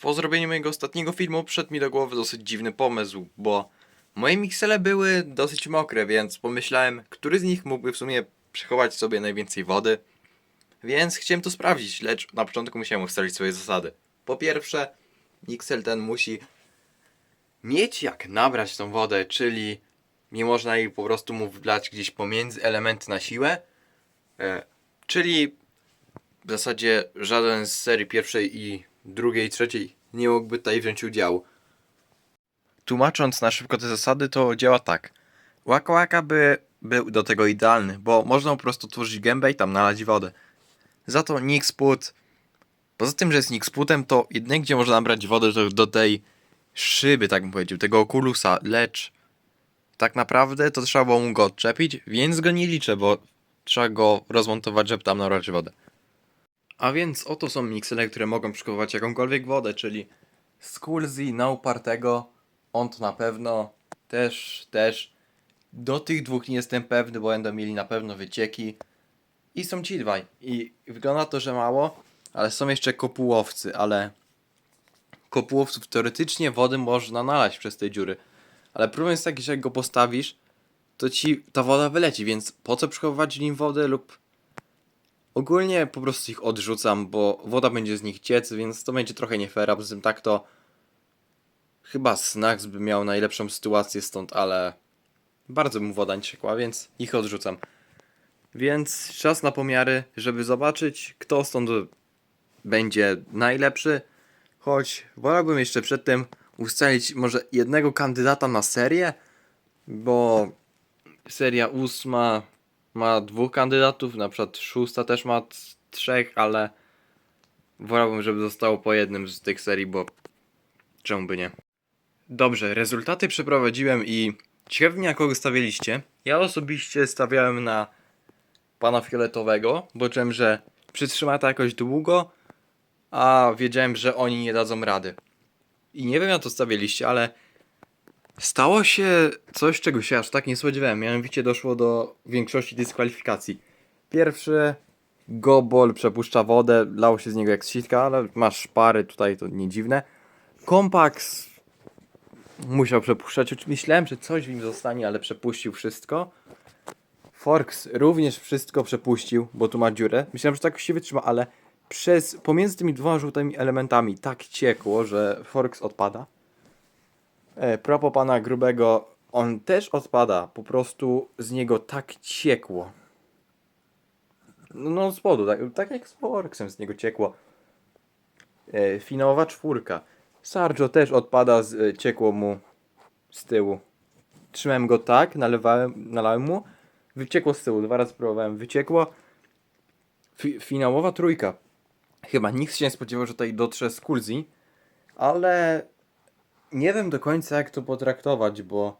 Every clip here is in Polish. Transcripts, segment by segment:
Po zrobieniu mojego ostatniego filmu przyszedł mi do głowy dosyć dziwny pomysł, bo moje miksele były dosyć mokre, więc pomyślałem, który z nich mógłby w sumie przechować sobie najwięcej wody. Więc chciałem to sprawdzić, lecz na początku musiałem ustalić swoje zasady. Po pierwsze, miksel ten musi mieć jak nabrać tą wodę, czyli nie można jej po prostu mu wlać gdzieś pomiędzy elementy na siłę. E, czyli w zasadzie żaden z serii pierwszej i drugiej trzeciej nie mógłby tutaj wziąć udziału. Tłumacząc na szybko te zasady, to działa tak. Waka Waka by był do tego idealny, bo można po prostu tworzyć gębę i tam nalać wodę. Za to Nixput, poza tym, że jest Nixputem, to jedynie gdzie można nabrać wodę to do tej szyby, tak bym powiedział, tego okulusa, lecz tak naprawdę to trzeba było mu go odczepić, więc go nie liczę, bo trzeba go rozmontować, żeby tam nabrać wodę. A więc oto są miksele, które mogą przechowywać jakąkolwiek wodę, czyli Skulzy na upartego, on to na pewno, też, też. Do tych dwóch nie jestem pewny, bo będą mieli na pewno wycieki. I są ci dwaj. I wygląda to, że mało, ale są jeszcze kopułowcy, ale kopułowców teoretycznie wody można nalać przez te dziury. Ale problem jest taki, że jak go postawisz, to ci ta woda wyleci, więc po co przechowywać w nim wodę lub Ogólnie po prostu ich odrzucam, bo woda będzie z nich ciec, więc to będzie trochę nie fair, a poza tym tak to chyba Snacks by miał najlepszą sytuację stąd, ale bardzo mu woda nie ciekła, więc ich odrzucam. Więc czas na pomiary, żeby zobaczyć, kto stąd będzie najlepszy, choć wolałbym jeszcze przedtem ustalić może jednego kandydata na serię, bo seria ósma ma dwóch kandydatów, na przykład szósta też ma trzech, ale wolałbym, żeby zostało po jednym z tych serii, bo czemu by nie. Dobrze, rezultaty przeprowadziłem i ciekawi mnie, na kogo stawialiście. Ja osobiście stawiałem na pana fioletowego, bo czułem, że przytrzyma to jakoś długo, a wiedziałem, że oni nie dadzą rady. I nie wiem, jak to stawialiście, ale Stało się coś, czego się aż tak nie spodziewałem. Mianowicie doszło do większości dyskwalifikacji. Pierwszy, Gobol przepuszcza wodę, lało się z niego jak z sitka, ale masz szpary, tutaj to nie dziwne. Kompax musiał przepuszczać, myślałem, że coś w nim zostanie, ale przepuścił wszystko. Forks również wszystko przepuścił, bo tu ma dziurę. Myślałem, że tak się wytrzyma, ale przez, pomiędzy tymi dwoma żółtymi elementami tak ciekło, że Forks odpada. E, propos pana grubego, on też odpada, po prostu z niego tak ciekło. No, no z spodu, tak, tak jak z Forksem z niego ciekło. E, finałowa czwórka. Sarjo też odpada, z, e, ciekło mu z tyłu. Trzymałem go tak, nalewałem, nalałem mu, wyciekło z tyłu, dwa razy próbowałem, wyciekło. Fi, finałowa trójka. Chyba nikt się nie spodziewał, że tutaj dotrze z Kulzi, ale nie wiem do końca jak to potraktować, bo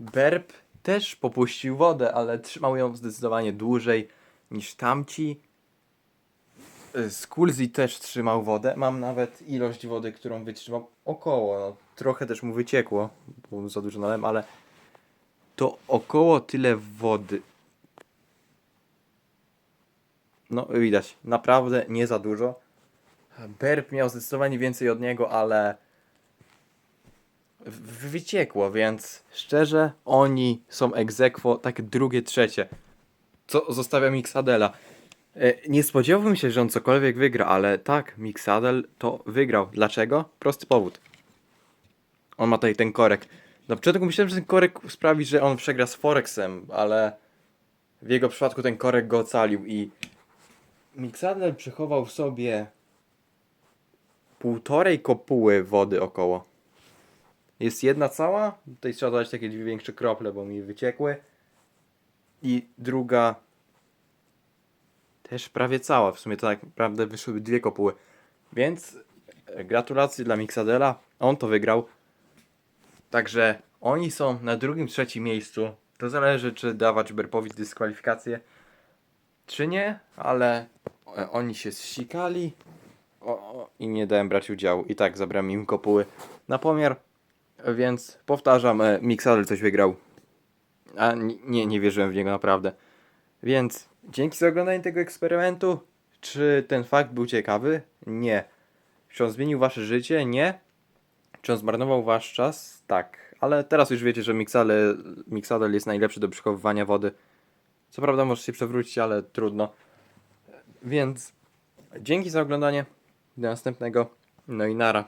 Berb też popuścił wodę, ale trzymał ją zdecydowanie dłużej niż tamci. Skulzy też trzymał wodę. Mam nawet ilość wody, którą wytrzymał około. No, trochę też mu wyciekło, bo za dużo nalem, ale to około tyle wody. No widać, naprawdę nie za dużo. Berb miał zdecydowanie więcej od niego, ale wyciekło, więc szczerze oni są egzekwo, tak drugie, trzecie. Co zostawia Mixadela. E, Nie spodziewałbym się, że on cokolwiek wygra, ale tak, Mixadel to wygrał. Dlaczego? Prosty powód. On ma tutaj ten korek. Na początku myślałem, że ten korek sprawi, że on przegra z Forexem, ale w jego przypadku ten korek go ocalił i Mixadel przechował w sobie półtorej kopuły wody około. Jest jedna cała, tutaj trzeba dodać takie dwie większe krople, bo mi wyciekły. I druga też prawie cała, w sumie to tak naprawdę wyszłyby dwie kopuły. Więc e, gratulacje dla Mixadela, on to wygrał. Także oni są na drugim, trzecim miejscu. To zależy, czy dawać Berpowi dyskwalifikację, czy nie, ale e, oni się zsikali o, o, i nie dałem brać udziału. I tak zabrałem im kopuły na pomiar. Więc powtarzam, e, Mixadel coś wygrał. A ni- nie, nie wierzyłem w niego naprawdę. Więc dzięki za oglądanie tego eksperymentu. Czy ten fakt był ciekawy? Nie. Czy on zmienił wasze życie? Nie. Czy on zmarnował wasz czas? Tak. Ale teraz już wiecie, że Mixale, Mixadel jest najlepszy do przechowywania wody. Co prawda może się przewrócić, ale trudno. Więc dzięki za oglądanie. Do następnego. No i nara.